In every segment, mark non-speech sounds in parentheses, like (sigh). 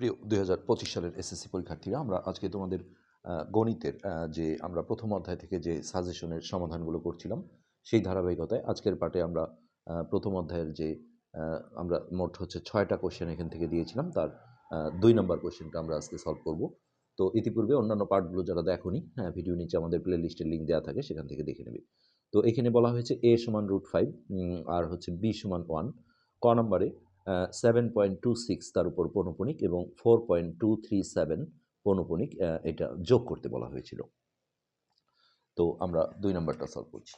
প্রিয় দুই হাজার পঁচিশ সালের এসএসসি পরীক্ষার্থীরা, আমরা আজকে তোমাদের গণিতের যে আমরা প্রথম অধ্যায় থেকে যে সাজেশনের সমাধানগুলো করছিলাম, সেই ধারাবাহিকতায় আজকের পাঠে আমরা প্রথম অধ্যায়ের যে আমরা মোট হচ্ছে ছয়টা কোশ্চেন এখান থেকে দিয়েছিলাম, তার দুই নম্বর কোশ্চেনটা আমরা আজকে সলভ করব। তো ইতিপূর্বে অন্যান্য পার্টগুলো যারা দেখোনি হ্যাঁ ভিডিও নিচে আমাদের প্লে লিস্টের লিঙ্ক দেওয়া থাকে, সেখান থেকে দেখে নেবে। তো এখানে বলা হয়েছে এ সমান রুট ফাইভ আর হচ্ছে বি সমান ওয়ান ক নম্বরে সেভেন পয়েন্ট টু সিক্স তার উপর পৌনপুনিক এবং four point two three seven পৌনপুনিক এটা যোগ করতে বলা হয়েছিল। তো আমরা দুই নম্বরটা সলভ করছি।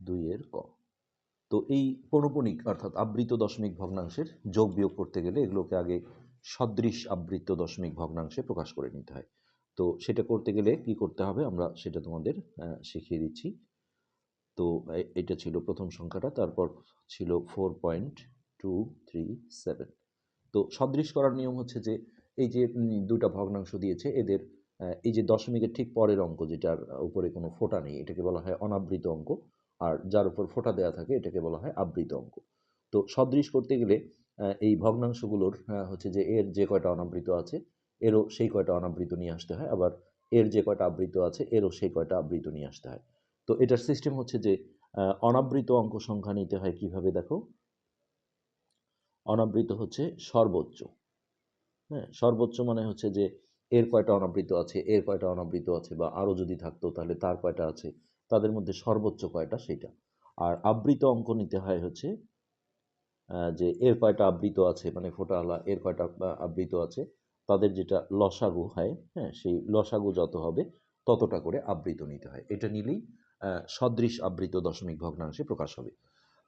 দুইয়ের ক। তো এই পৌনপুনিক অর্থাৎ আবৃত দশমিক ভগ্নাংশের যোগ বিয়োগ করতে গেলে এগুলোকে আগে সদৃশ আবৃত দশমিক ভগ্নাংশে প্রকাশ করে নিতে হয়। তো সেটা করতে গেলে কি করতে হবে? আমরা সেটা তোমাদের শিখিয়ে দিচ্ছি। তো এটা ছিল প্রথম সংখ্যাটা, তারপর ছিল four point two three seven তো সদৃশ করার নিয়ম হচ্ছে যে, এই যে দুটা ভগ্নাংশ দিয়েছে, এদের এই যে দশমিকের ঠিক পরের অঙ্ক যেটার উপরে কোনো ফোঁটা নেই, এটাকে বলা হয় অনাবৃত অঙ্ক, আর যার উপর ফোঁটা দেওয়া থাকে, এটাকে বলা হয় আবৃত অঙ্ক। তো সদৃশ করতে গেলে এই ভগ্নাংশগুলোর হচ্ছে যে, এর যে কয়টা অনাবৃত আছে, এরও সেই কয়টা অনাবৃত নিয়ে আসতে হয়, আবার এর যে কয়টা আবৃত আছে, এরও সেই কয়টা আবৃত নিয়ে আসতে হয়। তো এটার সিস্টেম হচ্ছে যে অনাবৃত অঙ্ক সংখ্যা নিতে হয় কীভাবে দেখো? অনাবৃত হচ্ছে সর্বোচ্চ। হ্যাঁ সর্বোচ্চ মানে হচ্ছে যে, এর কয়টা অনাবৃত আছে, এর কয়টা অনাবৃত আছে, বা আরও যদি থাকতো তাহলে তার কয়টা আছে, তাদের মধ্যে সর্বোচ্চ কয়টা সেটা। আর আবৃত অঙ্ক নিতে হয় হচ্ছে যে এর কয়টা আবৃত আছে মানে ফোটাওয়ালা এর কয়টা আবৃত আছে, তাদের যেটা লসাগু হয় হ্যাঁ সেই লসাগু যত হবে, ততটা করে আবৃত নিতে হয়। এটা নিলেই সদৃশ আবৃত দশমিক ভগ্নাংশে প্রকাশ হবে।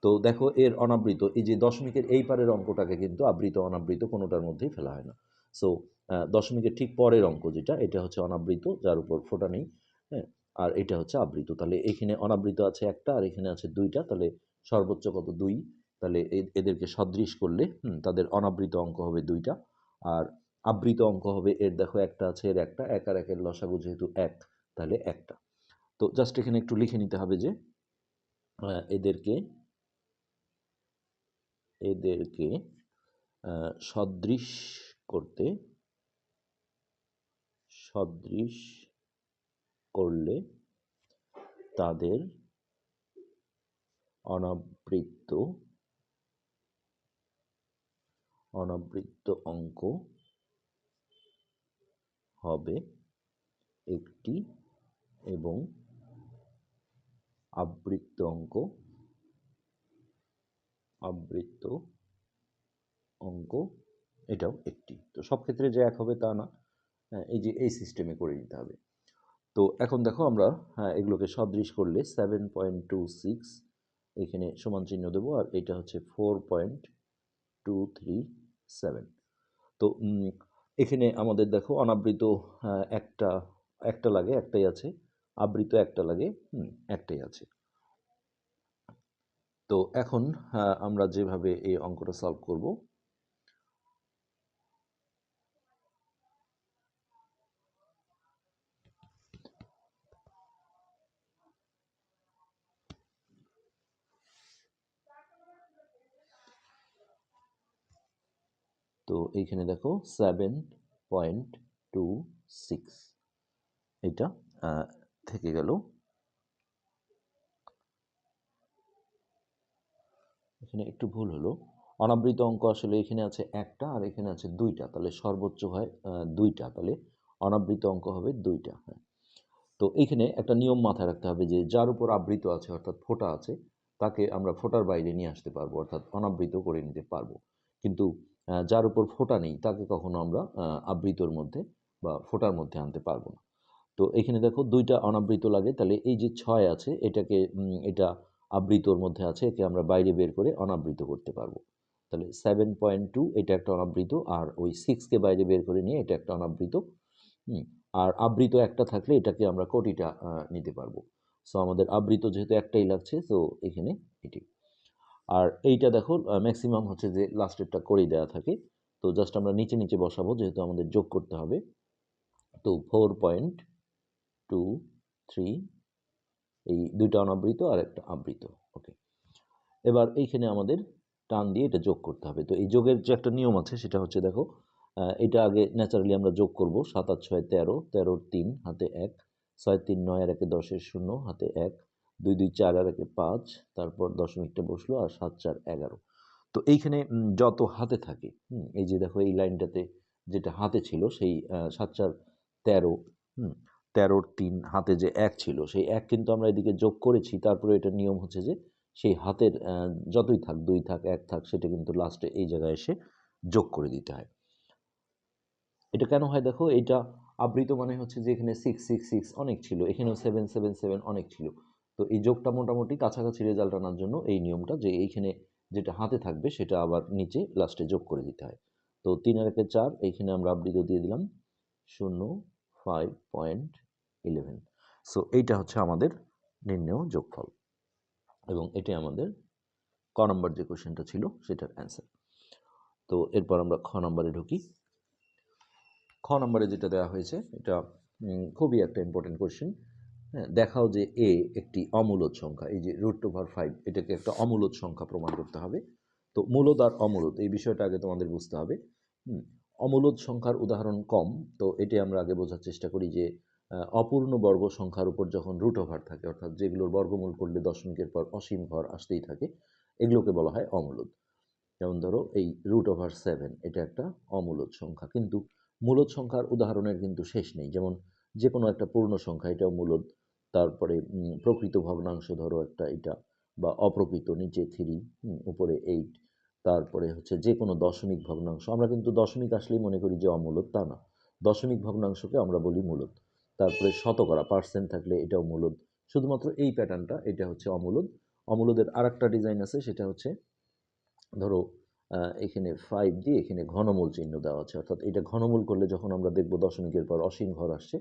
তো দেখো, এর অনাবৃত, এই যে দশমিকের এই পারের অঙ্কটাকে কিন্তু আবৃত অনাবৃত কোনোটার মধ্যেই ফেলা হয় না। সো দশমিকের ঠিক পরের অঙ্ক যেটা, এটা হচ্ছে অনাবৃত, যার উপর ফোটা নেই হ্যাঁ আর এটা হচ্ছে আবৃত। তাহলে এখানে অনাবৃত আছে একটা, আর এখানে আছে দুইটা, তাহলে সর্বোচ্চ কত? দুই। তাহলে এদেরকে সদৃশ করলে তাদের অনাবৃত অঙ্ক হবে দুইটা, আর আবৃত অঙ্ক হবে, এর দেখো একটা আছে, এর একটা, এক আর একের লসাগু যেহেতু এক, তাহলে একটা। তো জাস্ট এখানে একটু লিখে নিতে হবে যে এদেরকে এদেরকে সদৃশ করতে, সদৃশ করলে তাদের অনাবৃত্ত অনাবৃত্ত অঙ্ক হবে একটি এবং আবৃত্ত অঙ্ক আবৃত্ত অঙ্ক এটাও একটি। তো সব ক্ষেত্রে যে এক হবে তা না। হ্যাঁ, এই যে এই সিস্টেমে করে নিতে হবে। তো এখন দেখো আমরা হ্যাঁ এগুলোকে সদৃশ করলে সেভেন পয়েন্ট টু সিক্স এখানে সমান চিহ্ন দেবো আর এটা হচ্ছে four point two three seven তো এখানে আমাদের দেখো অনাবৃত আহ, একটা একটা লাগে একটাই আছে। আবৃত একটা লাগে একটাই আছে। তো এখন আমরা যেভাবে এই অঙ্কটা সলভ করব, তো এইখানে দেখো সেভেন পয়েন্ট টু সিক্স এটা থেকে গেল। এখানে একটু ভুল হলো। অনাবৃত অঙ্ক আসলে এখানে আছে একটা আর এখানে আছে দুইটা। তাহলে সর্বোচ্চ হয় দুইটা। তাহলে অনাবৃত অঙ্ক হবে দুইটা হ্যাঁ। তো এইখানে একটা নিয়ম মাথায় রাখতে হবে যে যার উপর আবৃত আছে, অর্থাৎ ফোঁটা আছে, তাকে আমরা ফোঁটার বাইরে নিয়ে আসতে পারব, অর্থাৎ অনাবৃত করে নিতে পারব। কিন্তু যার উপর ফোঁটা নেই, তাকে কখনো আমরা আবৃতর মধ্যে বা ফোঁটার মধ্যে আনতে পারব না। তো এখানে দেখো দুইটা অনাবৃত লাগে, তাহলে এই যে ছয় আছে, এটাকে এটা আবৃতর মধ্যে আছে, একে আমরা বাইরে বের করে অনাবৃত করতে পারব। তাহলে সেভেন পয়েন্ট টু এটা একটা অনাবৃত, আর ওই সিক্সকে বাইরে বের করে নিয়ে এটা একটা অনাবৃত আর আবৃত একটা থাকলে এটাকে আমরা কোটিটা নিতে পারব। সো আমাদের আবৃত যেহেতু একটাই লাগছে তো এখানে এটি। আর এইটা দেখো ম্যাক্সিমাম হচ্ছে যে লাস্টেরটা করেই দেওয়া থাকে। তো জাস্ট আমরা নিচে নিচে বসাবো, যেহেতু আমাদের যোগ করতে হবে। তো ফোর পয়েন্ট টু থ্রি এই দুইটা অনাবৃত আর একটা আবৃত ওকে এবার এইখানে আমাদের টান দিয়ে এটা যোগ করতে হবে। তো এই যোগের যে একটা নিয়ম আছে সেটা হচ্ছে দেখো এটা আগে ন্যাচারালি আমরা যোগ করব, সাত আট ছয় তেরো, তেরোর তিন, হাতে এক, ছয় তিন নয় আর একে দশের শূন্য, হাতে এক, দুই দুই চার আর একে পাঁচ, তারপর দশমিকটা বসল আর সাত চার এগারো। তো এইখানে যত হাতে থাকে এই যে দেখো এই লাইনটাতে যেটা হাতে ছিল সেই সাত চার তেরো, হুম তেরোর তিন হাতে যে এক ছিল, সেই এক কিন্তু আমরা এদিকে যোগ করেছি। তারপরে এটার নিয়ম হচ্ছে যে, সেই হাতের যতই থাক, দুই থাক, এক থাক, সেটা কিন্তু লাস্টে এই জায়গায় এসে যোগ করে দিতে হয়। এটা কেন হয় দেখো? এটা আবৃত মানে হচ্ছে যে, এখানে সিক্স সিক্স সিক্স অনেক ছিল, এখানেও সেভেন সেভেন সেভেন অনেক ছিল। তো এই যোগটা মোটামুটি কাছাকাছি রেজাল্ট আনার জন্য এই নিয়মটা যে, এইখানে যেটা হাতে থাকবে, সেটা আবার নিচে লাস্টে যোগ করে দিতে হয়। তো তিন আর একে চার, এইখানে আমরা আবৃত দিয়ে দিলাম, শূন্য ফাইভ পয়েন্ট ইলেভেন সো এইটা হচ্ছে আমাদের নির্ণেয় যোগফল এবং এটাই আমাদের ক নম্বর যে কোশ্চেনটা ছিল সেটার অ্যান্সার তো এরপর আমরা খ নম্বরে ঢুকি। খ নম্বরে যেটা দেওয়া হয়েছে এটা খুবই একটা ইম্পর্টেন্ট কোশ্চেন হ্যাঁ দেখাও যে এ একটি অমূলদ সংখ্যা এই যে রুট ওভার ফাইভ এটাকে একটা অমূলদ সংখ্যা প্রমাণ করতে হবে। তো মূলদ আর অমূলদ এই বিষয়টা আগে তোমাদের বুঝতে হবে। হুম, অমূলদ সংখ্যার উদাহরণ কম তো এটি আমরা আগে বোঝার চেষ্টা করি যে অপূর্ণ বর্গ সংখ্যার উপর যখন রুট ওভার থাকে, অর্থাৎ যেগুলোর বর্গমূল করলে দশমিকের পর অসীম ঘর আসতেই থাকে, এগুলোকে বলা হয় অমূলদ। যেমন ধরো, এই রুট ওভার সেভেন এটা একটা অমূলদ সংখ্যা। কিন্তু মূলদ সংখ্যার উদাহরণের কিন্তু শেষ নেই। যেমন যে কোনো একটা পূর্ণ সংখ্যা, এটাও মূলদ। তারপরে প্রকৃত ভগ্নাংশ ধরো একটা, এটা, বা অপ্রকৃত নিচে থ্রি উপরে এইট তারপরে হচ্ছে যে কোনো দশমিক ভগ্নাংশ। আমরা কিন্তু দশমিক আসলেই মনে করি যে অমূলদ, তা না। দশমিক ভগ্নাংশকে আমরা বলি মূলদ। তারপরে শতকরা পার্সেন্ট থাকলে এটাও মূলদ। শুধুমাত্র এই প্যাটার্নটা এটা হচ্ছে অমূলদ। অমূলদের আর একটা ডিজাইন আছে, সেটা হচ্ছে, ধরো এখানে ফাইভ দিয়ে এখানে ঘনমূল চিহ্ন দেওয়া আছে। অর্থাৎ এটা ঘনমূল করলে যখন আমরা দেখব দশমিকের পর অসীম ঘর আসছে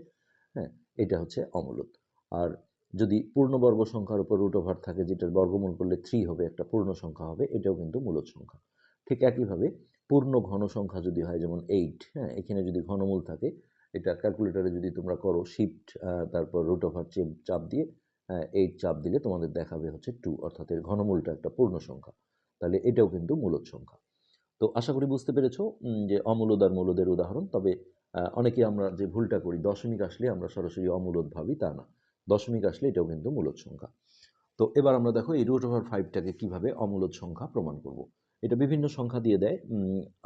হ্যাঁ এটা হচ্ছে অমূলদ। আর যদি পূর্ণবর্গ সংখ্যার উপর রুট ওভার থাকে, যেটার বর্গমূল করলে থ্রি হবে, একটা পূর্ণ সংখ্যা হবে, এটাও কিন্তু মূলদ সংখ্যা। ঠিক একইভাবে পূর্ণ ঘন সংখ্যা যদি হয়, যেমন এইট হ্যাঁ এখানে যদি ঘনমূল থাকে এটা ক্যালকুলেটারে যদি তোমরা করো শিফট তারপর রুট ওভার চাপ দিয়ে এইট চাপ দিলে তোমাদের দেখাবে হচ্ছে টু অর্থাৎ এর ঘনমূলটা একটা পূর্ণ সংখ্যা। তাহলে এটাও কিন্তু মূলদ সংখ্যা। তো আশা করি বুঝতে পেরেছ যে অমূলদ আর মূলদের উদাহরণ, তবে অনেকে আমরা যে ভুলটা করি, দশমিক আসলে আমরা সরাসরি অমূলদ ভাবি তা না। দশমিক আসলে এটাও কিন্তু মূলদ সংখ্যা। তো এবার আমরা দেখো এই রুট ওভার ফাইভটাকে কীভাবে অমূলদ সংখ্যা প্রমাণ করব। এটা বিভিন্ন সংখ্যা দিয়ে দেয়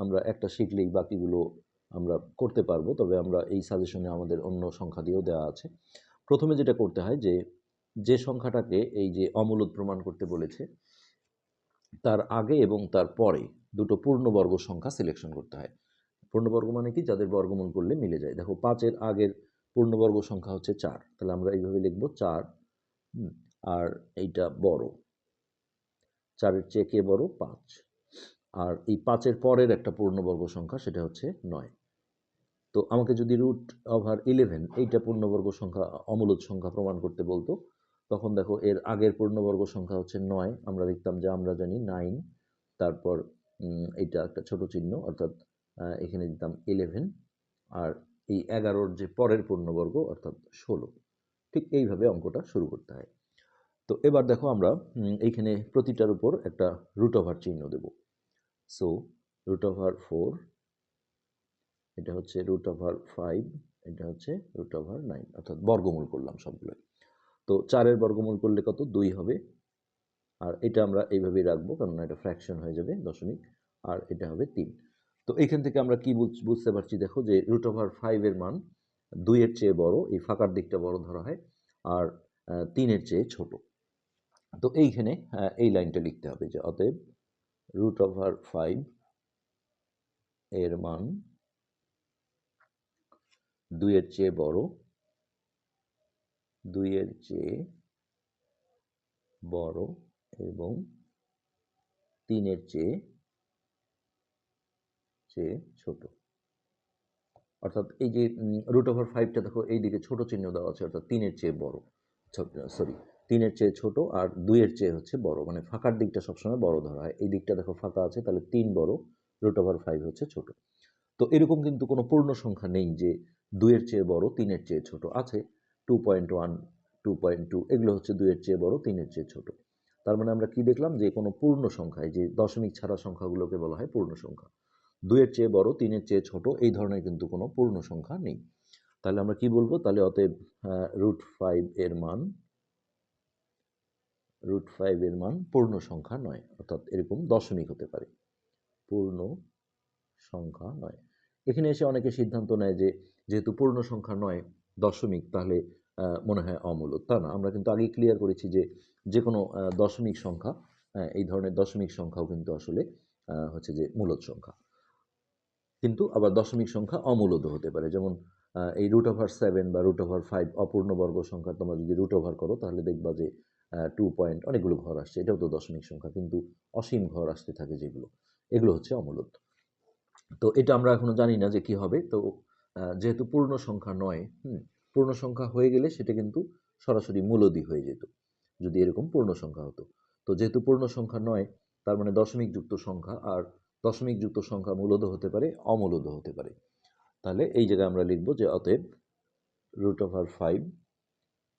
আমরা একটা শিখলেই বাকিগুলো আমরা করতে পারব, তবে আমরা এই সাজেশনে আমাদের অন্য সংখ্যা দিয়েও দেওয়া আছে। প্রথমে যেটা করতে হয় যে যে সংখ্যাটাকে এই যে অমূলত প্রমাণ করতে বলেছে, তার আগে এবং তার পরে দুটো পূর্ণবর্গ সংখ্যা সিলেকশন করতে হয়। পূর্ণবর্গ মানে কি? যাদের বর্গমূল করলে মিলে যায়। দেখো, পাঁচের আগের পূর্ণবর্গ সংখ্যা হচ্ছে চার। তাহলে আমরা এইভাবে লিখব চার আর এইটা বড়। চারের চেয়ে কে বড়? পাঁচ। আর এই পাঁচের পরের একটা পূর্ণবর্গ সংখ্যা সেটা হচ্ছে নয়। তো আমাকে যদি রুট ওভার ইলেভেন এইটা পূর্ণবর্গ সংখ্যা অমূলত সংখ্যা প্রমাণ করতে বলতো, তখন দেখো এর আগের পূর্ণবর্গ সংখ্যা হচ্ছে নয়, আমরা লিখতাম যে আমরা জানি নাইন তারপর এইটা একটা ছোট চিহ্ন, অর্থাৎ এখানে দিতাম ইলেভেন আর এই এগারোর যে পরের পূর্ণবর্গ, অর্থাৎ ষোলো। ঠিক এইভাবে অঙ্কটা শুরু করতে হয়। তো এবার দেখো আমরা এইখানে প্রতিটার উপর একটা রুট ওভার চিহ্ন দেব। সো রুট ওভার ফোর এটা হচ্ছে রুট ওভার ফাইভ এটা হচ্ছে রুট ওভার নাইন অর্থাৎ বর্গমূল করলাম সবগুলো তো চারের বর্গমূল করলে কত? দুই হবে। আর এটা আমরা এইভাবেই রাখব কারণ এটা ফ্র্যাকশন হয়ে যাবে দশমিক, আর এটা হবে তিন। তো এখান থেকে আমরা কি বুঝ- বুঝতে পারছি? দেখো যে রুট ওভার ফাইভের মান দুইয়ের চেয়ে বড়, এই ফাঁকার দিকটা বড় ধরা হয়, আর তিনের চেয়ে ছোট। তো এইখানে এই লাইনটা লিখতে হবে যে অতএব রুট ওভার ফাইভ এর মান দুইয়ের চেয়ে বড়, দুইয়ের চেয়ে বড় এবং তিনের চেয়ে চেয়ে ছোট। অর্থাৎ এই যে রুট ওভার ফাইভটা দেখো, এই দিকে ছোট চিহ্ন দেওয়া আছে, অর্থাৎ তিনের চেয়ে বড়। সরি তিনের চেয়ে ছোট আর দুইয়ের চেয়ে হচ্ছে বড়। মানে ফাঁকার দিকটা সবসময় বড় ধরা হয়। এই দিকটা দেখো ফাঁকা আছে, তাহলে তিন বড় রুট ওভার ফাইভ হচ্ছে ছোট। তো এরকম কিন্তু কোনো পূর্ণ সংখ্যা নেই যে দুইয়ের চেয়ে বড়, তিনের চেয়ে ছোট আছে two point one two point two এগুলো হচ্ছে দুইয়ের চেয়ে বড়, তিনের চেয়ে ছোট। তার মানে আমরা কি দেখলাম? যে কোনো পূর্ণ সংখ্যায়, যে দশমিক ছাড়া সংখ্যাগুলোকে বলা হয় পূর্ণ সংখ্যা। দুইয়ের চেয়ে বড়, তিনের চেয়ে ছোট, এই ধরনের কিন্তু কোনো পূর্ণ সংখ্যা নেই। তাহলে আমরা কি বলব? তাহলে অতএব রুট ফাইভ এর মান রুট ফাইভ এর মান পূর্ণ সংখ্যা নয়, অর্থাৎ এরকম দশমিক হতে পারে। পূর্ণ সংখ্যা নয়। এখানে এসে অনেকে সিদ্ধান্ত নেয় যে, যেহেতু পূর্ণ সংখ্যা নয়, দশমিক, তাহলে মনে হয় অমূলক। তা না, আমরা কিন্তু আগে ক্লিয়ার করেছি যে যে কোনো দশমিক সংখ্যা এই ধরনের দশমিক সংখ্যাও কিন্তু আসলে হচ্ছে যে মূলদ সংখ্যা। কিন্তু আবার দশমিক সংখ্যা অমূলদ হতে পারে, যেমন এই রুট ওভার সেভেন বা রুট ওভার ফাইভ অপূর্ণ বর্গ সংখ্যা তোমরা যদি রুট ওভার করো, তাহলে দেখবা যে টু পয়েন্ট অনেকগুলো ঘর আসছে। এটাও তো দশমিক সংখ্যা, কিন্তু অসীম ঘর আসতে থাকে যেগুলো। এগুলো হচ্ছে অমূলদ। তো এটা আমরা এখনও জানি না যে কি হবে। তো যেহেতু পূর্ণ সংখ্যা নয়, হুম, পূর্ণ সংখ্যা হয়ে গেলে সেটা কিন্তু সরাসরি মূলদী হয়ে যেত, যদি এরকম পূর্ণ সংখ্যা হতো। তো যেহেতু পূর্ণ সংখ্যা নয়, তার মানে দশমিক যুক্ত সংখ্যা, আর দশমিক যুক্ত সংখ্যা মূলদ হতে পারে, অমূলদ হতে পারে। তাহলে এই জায়গায় আমরা লিখব যে অতএব রুট ওভার ফাইভ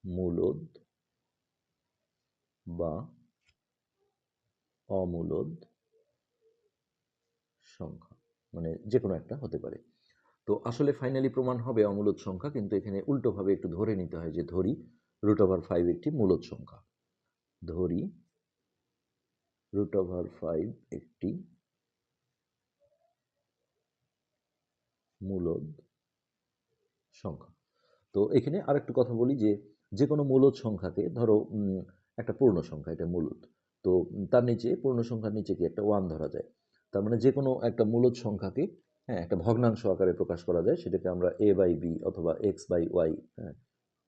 মূলদ বা অমূলদ সংখ্যা। মানে যে কোনো একটা হতে পারে। তো আসলে ফাইনালি প্রমাণ হবে অমূলত সংখ্যা, কিন্তু এখানে উল্টোভাবে একটু ধরে নিতে হয় যে ধরি রুট ওভার ফাইভ একটি মূলত সংখ্যা। ধরি রুট ওভার ফাইভ একটি মূলদ সংখ্যা। তো এখানে আর একটু কথা বলি যে যে কোনো মূলদ সংখ্যাকে ধরো একটা পূর্ণ সংখ্যা, এটা মূলদ তো তার নিচে পূর্ণ সংখ্যার নিচে কি একটা ওয়ান ধরা যায়। তার মানে যে কোনো একটা মূলদ সংখ্যাকে হ্যাঁ একটা ভগ্নাংশ আকারে প্রকাশ করা যায়, সেটাকে আমরা এ বাই বি অথবা এক্স বাই ওয়াই হ্যাঁ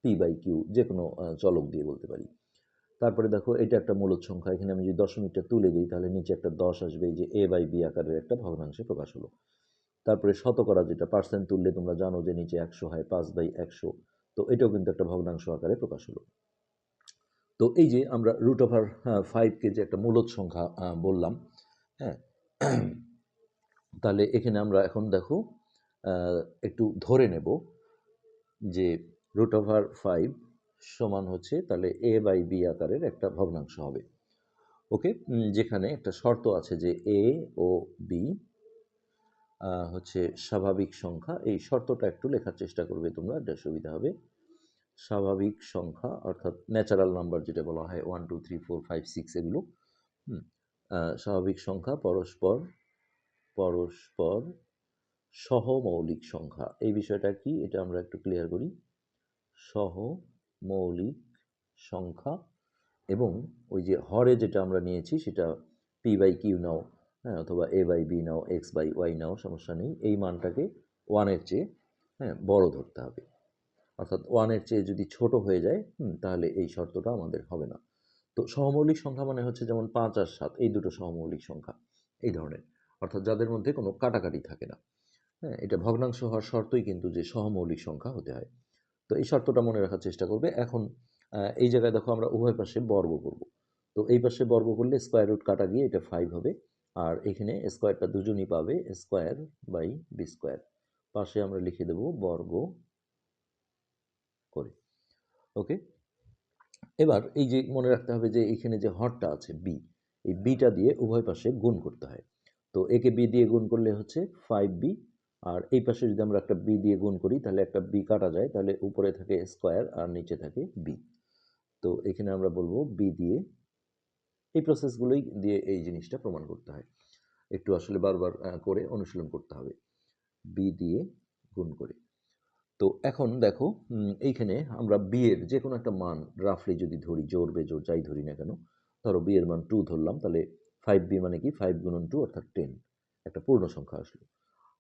পি বাই কিউ যে কোনো চলক দিয়ে বলতে পারি। তারপরে দেখো, এটা একটা মূলদ সংখ্যা, এখানে আমি যদি দশমিকটা তুলে দিই, তাহলে নিচে একটা দশ আসবে যে এ বাই বি আকারের একটা ভগ্নাংশে প্রকাশ হলো। তারপরে শতকরা যেটা পার্সেন্ট তুললে তোমরা জানো যে নিচে একশো হয়, পাঁচ বাই একশো, তো এটাও কিন্তু একটা ভগ্নাংশ আকারে প্রকাশ হলো। তো এই যে আমরা রুট ওভার ফাইভকে যে একটা মূলদ সংখ্যা বললাম হ্যাঁ তাহলে এখানে আমরা এখন দেখো একটু ধরে নেব যে রুট ওভার ফাইভ সমান হচ্ছে তাহলে এ বাই বি আকারের একটা ভগ্নাংশ হবে। ওকে? যেখানে একটা শর্ত আছে যে এ ও বি হচ্ছে স্বাভাবিক সংখ্যা। এই শর্তটা একটু লেখার চেষ্টা করবে তোমরা এটা সুবিধা হবে। স্বাভাবিক সংখ্যা, অর্থাৎ ন্যাচারাল নাম্বার যেটা বলা হয় one two three four five six এগুলো স্বাভাবিক সংখ্যা, পরস্পর পরস্পর সহমৌলিক সংখ্যা। এই বিষয়টা কি? এটা আমরা একটু ক্লিয়ার করি। সহ মৌলিক সংখ্যা এবং ওই যে হরে যেটা আমরা নিয়েছি, সেটা পি বাই কিউ নাও হ্যাঁ অথবা A by B now X by Y now, সমস্যা নেই। এই মানটাকে ওয়ানের চেয়ে হ্যাঁ বড় ধরতে হবে। অর্থাৎ ওয়ানের চেয়ে যদি ছোট হয়ে যায় তাহলে এই শর্তটা আমাদের হবে না। তো সহমৌলিক সংখ্যা মানে হচ্ছে যেমন পাঁচ আর সাত, এই দুটো সহমৌলিক সংখ্যা, এই ধরনের। অর্থাৎ যাদের মধ্যে কোনো কাটাকাটি থাকে না। হ্যাঁ এটা ভগ্নাংশ হওয়ার শর্তই কিন্তু যে সহমৌলিক সংখ্যা হতে হয়। তো এই শর্তটা মনে রাখার চেষ্টা করবে। এখন এই জায়গায় দেখো আমরা উভয় পাশে বর্গ করব। তো এই পাশে বর্গ করলে স্কোয়ার রুট কাটা গিয়ে এটা ফাইভ হবে। আর এখানে স্কোয়ারটা দুজনই পাবে স্কোয়ার বাই বি স্কোয়ার পাশে আমরা লিখে দেব বর্গ করে। ওকে এবার এই যে মনে রাখতে হবে যে এখানে যে হরটা আছে বি এই বিটা দিয়ে উভয় পাশে গুণ করতে হয়। তো একে বি দিয়ে গুণ করলে হচ্ছে ফাইভ বি আর এই পাশে যদি আমরা একটা বি দিয়ে গুণ করি, তাহলে একটা বি কাটা যায়, তাহলে উপরে থাকে স্কোয়ার আর নিচে থাকে বি তো এখানে আমরা বলব বি দিয়ে এই প্রসেসগুলোই দিয়ে এই জিনিসটা প্রমাণ করতে হয়। একটু আসলে বারবার করে অনুশীলন করতে হবে। বি দিয়ে গুণ করে। তো এখন দেখো এইখানে আমরা বি এর যে কোনো একটা মান রাফলি যদি ধরি, জোর বেজোর যাই ধরি না কেন, ধরো বি এর মান টু ধরলাম, তাহলে ফাইভ বি মানে কি? ফাইভ গুণন টু অর্থাৎ টেন একটা পূর্ণ সংখ্যা আসলো।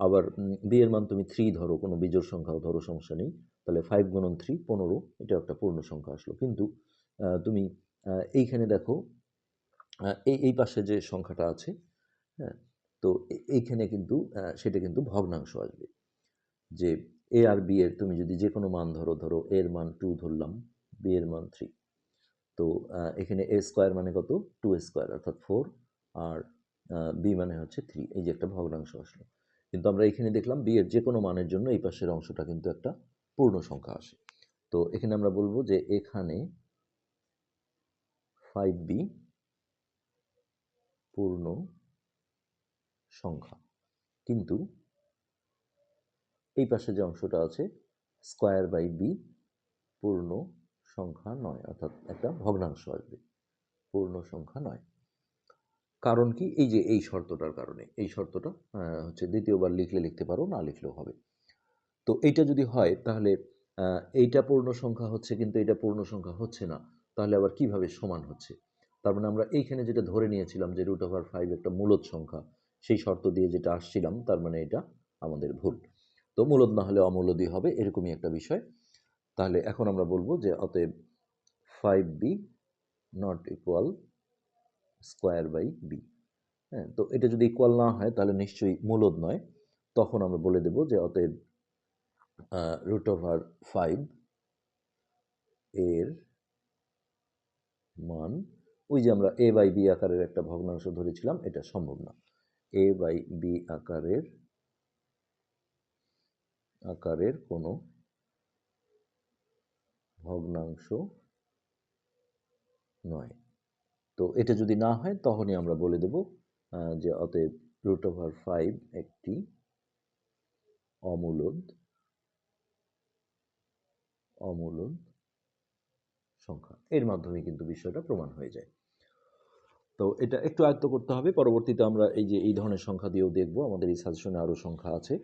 আবার বি এর মান তুমি থ্রি ধরো, কোনো বিজোর সংখ্যাও ধরো, সমস্যা নেই। তাহলে ফাইভ গুণন থ্রি পনেরো এটা একটা পূর্ণ সংখ্যা আসলো। কিন্তু তুমি এইখানে দেখো এই এই পাশে যে সংখ্যাটা আছে হ্যাঁ তো এইখানে কিন্তু সেটা কিন্তু ভগ্নাংশ আসবে। যে এ আর বি এর তুমি যদি যে কোনো মান ধরো ধরো এর মান টু ধরলাম বি এর মান থ্রি তো এখানে এ স্কোয়ার মানে কত? টু স্কোয়ার অর্থাৎ ফোর আর বি মানে হচ্ছে থ্রি এই যে একটা ভগ্নাংশ আসলো। কিন্তু আমরা এখানে দেখলাম বি এর যে কোনো মানের জন্য এই পাশের অংশটা কিন্তু একটা পূর্ণ সংখ্যা আসে। তো, এখানে আমরা বলব যে এখানে ফাইভ বি পূর্ণ সংখ্যা। কিন্তু এই পাশে যে অংশটা আছে স্কোয়ার বাই বি পূর্ণ সংখ্যা নয়, অর্থাৎ একটা ভগ্নাংশ আসবে, পূর্ণ সংখ্যা নয়। কারণ কি? এই যে এই শর্তটার কারণে, এই শর্তটা হচ্ছে দ্বিতীয়বার লিখলে লিখতে পারো, না লিখলেও হবে। তো এইটা যদি হয়, তাহলে এইটা পূর্ণ সংখ্যা হচ্ছে, কিন্তু এটা পূর্ণ সংখ্যা হচ্ছে না, তাহলে আবার কীভাবে সমান হচ্ছে? তার মানে আমরা এইখানে যেটা ধরে নিয়েছিলাম যে রুট ওভার ফাইভ একটা মূলদ সংখ্যা, সেই শর্ত দিয়ে যেটা আসছিলাম, তার মানে এটা আমাদের ভুল। তো মূলদ না হলে অমূলদই হবে, এরকমই একটা বিষয়। তাহলে এখন আমরা বলব যে অতএব five B not equal square by B হ্যাঁ তো এটা যদি ইকুয়াল না হয়, তাহলে নিশ্চয়ই মূলদ নয়। তখন আমরা বলে দেব যে অতএব রুট ওভার ফাইভ এর মান, ওই যে আমরা এ বাই বি আকারের একটা ভগ্নাংশ ধরেছিলাম, এটা সম্ভব না। এ বাই বি আকারের আকারের কোনো ভগ্নাংশ নয়। তো এটা যদি না হয়, তখনই আমরা বলে দেব যে অতএব রুট ওভার ফাইভ একটি অমূলদ অমূলদ সংখ্যা। এর মাধ্যমে কিন্তু বিষয়টা প্রমাণ হয়ে যায়। তো এটা একটু আয়ত্ত করতে হবে। পরবর্তীতে আমরা এই যে এই ধরনের সংখ্যা দিয়েও দেখব। আমাদের এই সাজেশনে আরও সংখ্যা আছে।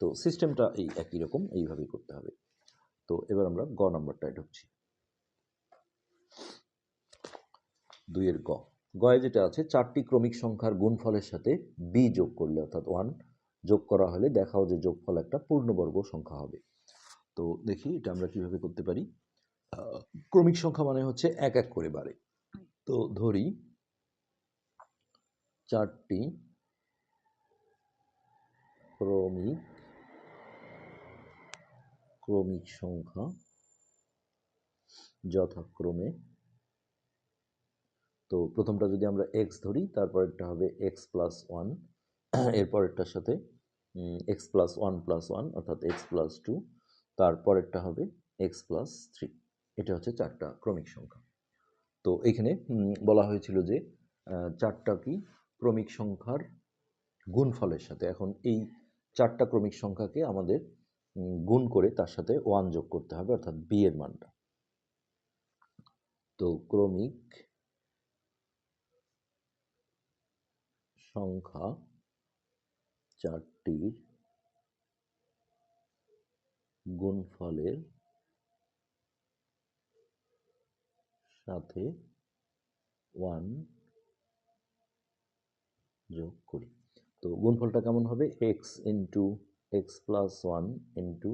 তো সিস্টেমটা এই একই রকম, এইভাবেই করতে হবে। তো এবার আমরা গ নাম্বারটায় ঢুকছি। দুইয়ের গ। গয়ে যেটা আছে, চারটি ক্রমিক সংখ্যার গুণফলের সাথে বি যোগ করলে, অর্থাৎ ওয়ান যোগ করা হলে দেখাও যে যোগফল একটা পূর্ণবর্গ সংখ্যা হবে। তো দেখি এটা আমরা কীভাবে করতে পারি। ক্রমিক সংখ্যা মানে হচ্ছে এক এক করে বাড়ে। তো ধরি, চারটি ক্রমিক ক্রমিক সংখ্যা যথাক্রমে। তো প্রথমটা যদি আমরা এক্স ধরি, তারপরেরটা হবে এক্স প্লাস ওয়ান এরপরেরটার সাথে X plus one plus one অর্থাৎ এক্স প্লাস টু তারপরেরটা হবে এক্স প্লাস থ্রি এটা হচ্ছে চারটা ক্রমিক সংখ্যা। তো এখানে বলা হয়েছিল যে চারটা কি? ক্রমিক সংখ্যার গুণফলের সাথে। এখন এই চারটা ক্রমিক সংখ্যাকে আমাদের গুণ করে তার সাথে ওয়ান যোগ করতে হবে, অর্থাৎ বি এর মানটা। তো ক্রমিক সংখ্যা চারটির গুণফলের সাথে ওয়ান যোগ করি। তো গুণফলটা কেমন হবে? X into X plus one into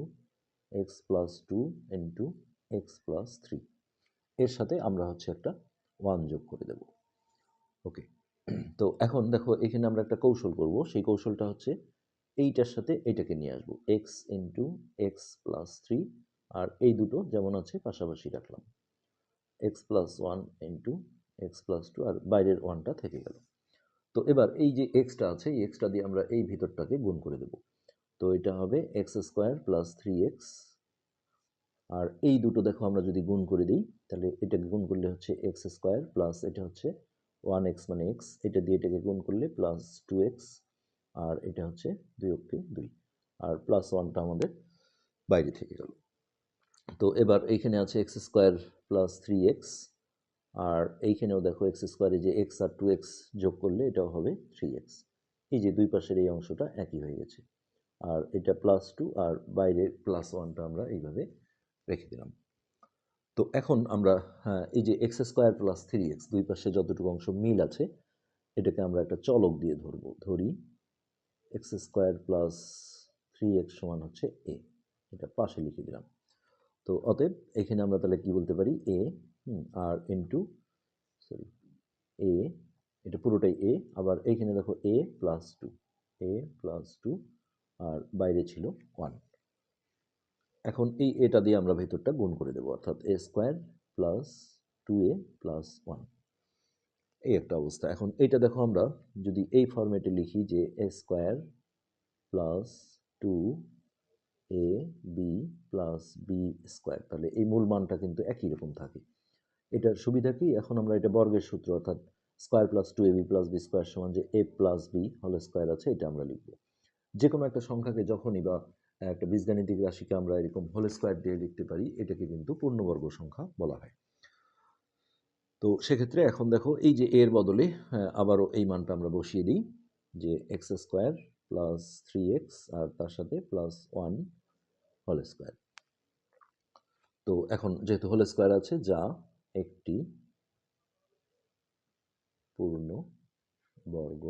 X plus two into X plus three এর সাথে আমরা হচ্ছে একটা ওয়ান যোগ করে দেব। ওকে (clears throat) তো এখন দেখো, এখানে আমরা একটা কৌশল করব। সেই কৌশলটা হচ্ছে এইটার সাথে এইটাকে নিয়ে আসব। X into X plus three আর এই দুটো যেমন আছে পাশাপাশি রাখলাম। X plus one into X plus two আর বাইরের ওয়ানটা থেকে গেল। তো এবার এই যে এক্সটা আছে, এই এক্সটা দিয়ে আমরা এই ভিতরটাকে গুণ করে দেব। তো এটা হবে X square plus three X আর এই দুটো দেখো আমরা যদি গুণ করে দিই, তাহলে এটাকে গুণ করলে হচ্ছে এক্স স্কোয়ার প্লাস এটা হচ্ছে ওয়ান এক্স মানে এক্স এটা দিয়ে এটাকে গুণ করলে প্লাস টু এক্স আর এটা হচ্ছে দুই অক্ষে দুই, আর প্লাস ওয়ানটা আমাদের বাইরে থেকে গেল। তো এবার এইখানে আছে X square plus three X আর এইখানেও দেখো এক্স স্কোয়ারে যে এক্স আর টু এক্স যোগ করলে এটাও হবে থ্রি এক্স এই যে দুই পাশের এই অংশটা একই হয়ে গেছে। আর এটা প্লাস টু আর বাইরের প্লাস ওয়ানটা আমরা এইভাবে রেখে দিলাম। তো এখন আমরা হ্যাঁ এই যে X square plus three X দুই পাশে যতটুকু অংশ মিল আছে, এটাকে আমরা একটা চলক দিয়ে ধরবো। ধরি X square plus three X সমান হচ্ছে এ এটা পাশে লিখে দিলাম। তো অতএব এখানে আমরা তাহলে কি বলতে পারি? এ আর ইন্টু সরি এ এটা পুরোটাই এ আবার এইখানে দেখো A plus two A plus two আর বাইরে ছিল ওয়ান এখন এই এটা দিয়ে আমরা ভেতরটা গুণ করে দেবো, অর্থাৎ A square plus two A plus one এই একটা অবস্থা। এখন এইটা দেখো আমরা যদি এই ফরম্যাটে লিখি যে A square plus two A B plus B square তাহলে এই মূল মানটা কিন্তু একই রকম থাকে। এটার সুবিধা কি? এখন আমরা এটা বর্গের সূত্র, অর্থাৎ square plus two A B plus B square সমান যে এ প্লাস বি হল স্কোয়ার আছে, এটা আমরা লিখব। যে কোনো একটা সংখ্যাকে যখনই বা একটা বীজগাণিতিক রাশিকে আমরা এরকম হোল স্কোয়ার দিয়ে লিখতে পারি, এটাকে কিন্তু পূর্ণবর্গ সংখ্যা বলা হয়। তো সেক্ষেত্রে এখন দেখো, এই যে এর বদলে আবারও এই মানটা আমরা বসিয়ে দিই, যে x square plus three x আর তার সাথে প্লাস ওয়ান হোল স্কোয়ার তো এখন যেহেতু হোল স্কোয়ার আছে, যা একটি পূর্ণ বর্গ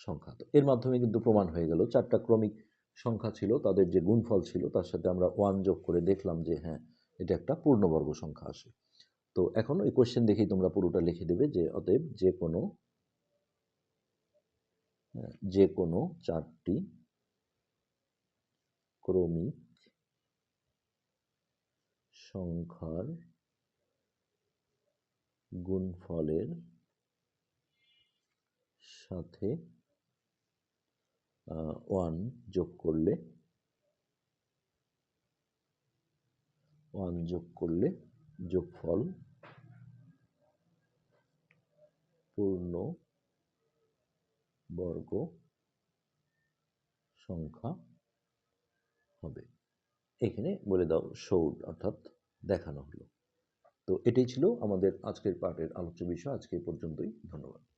সংখ্যা। এর মাধ্যমে কিন্তু প্রমাণ হয়ে গেল। চারটা ক্রমিক সংখ্যা ছিল তাদের যে গুণফল ছিল তার সাথে আমরা ওয়ান যোগ করে দেখলাম যে হ্যাঁ এটা একটা পূর্ণবর্গ সংখ্যা আসে। তো এখন ওই কোশ্চেন দেখেই তোমরা পুরোটা লিখে দেবে যে অতএব যে কোনো হ্যাঁ, যে কোনো চারটি ক্রমিক সংখ্যার গুণফলের সাথে ওয়ান যোগ করলে ওয়ান যোগ করলে যোগফল পূর্ণ বর্গ সংখ্যা হবে। এখানে বলে দাও শৌড অর্থাৎ দেখানো হলো। তো এটাই ছিল আমাদের আজকের পাঠের আলোচ্য বিষয়। আজকে পর্যন্তই। ধন্যবাদ।